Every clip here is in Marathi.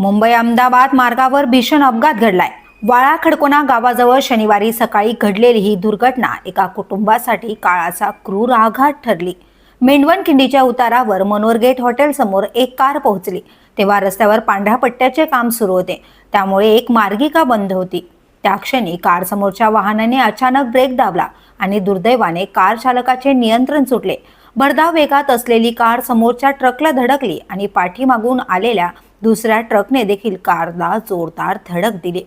मुंबई अहमदाबाद मार्गावर भीषण अपघात घडलाय. वाळा खडकोना गावाजवळ शनिवारी सकाळी घडलेली ही दुर्घटना एका कुटुंबासाठी काळाचा क्रूर आघात ठरली. मेंढवण खिंडीच्या उतारावर मनोर गेट हॉटेल समोर एक कार पोहोचली. तेव्हा रस्त्यावर पांढऱ्या पट्ट्याचे काम सुरू होते. त्यामुळे एक मार्गिका बंद होती. त्या क्षणी कार समोरच्या वाहनाने अचानक ब्रेक दाबला आणि दुर्दैवाने कार चालकाचे नियंत्रण सुटले. भरधाव वेगात असलेली कार समोरच्या ट्रकला धडकली आणि पाठीमागून आलेल्या दुसऱ्या ट्रकने देखील कारला जोरदार धडक दिली.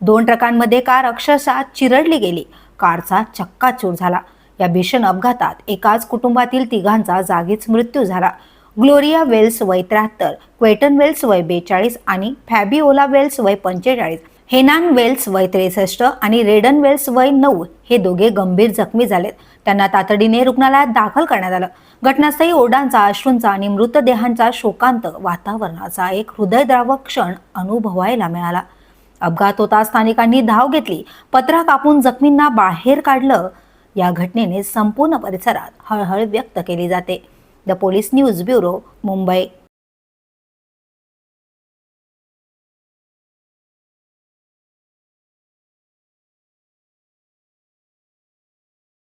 दोन ट्रकांमध्ये कार अक्षरशः चिरडली गेली. कारचा चक्काचूर झाला. या भीषण अपघातात एकाच कुटुंबातील तिघांचा जागीच मृत्यू झाला. ग्लोरिया वेल्स वय त्र्याहत्तर क्वेटन वेल्स वय बेचाळीस आणि फॅबिओला वेल्स वय पंचेचाळीस. हेनान वेल्स वय त्रेसष्ट आणि रेडन वेल्स वय नऊ हे दोघे गंभीर जखमी झालेत. त्यांना तातडीने रुग्णालयात दाखल करण्यात आलं. घटनास्थळी ओढांचा अश्रूंचा आणि मृतदेहांचा शोकांत वातावरणाचा एक हृदयद्रावक क्षण अनुभवायला मिळाला. अपघात होता स्थानिकांनी धाव घेतली. पत्रा कापून जखमींना बाहेर काढलं. या घटनेने संपूर्ण परिसरात हळहळ व्यक्त केली जाते. The police news bureau Mumbai.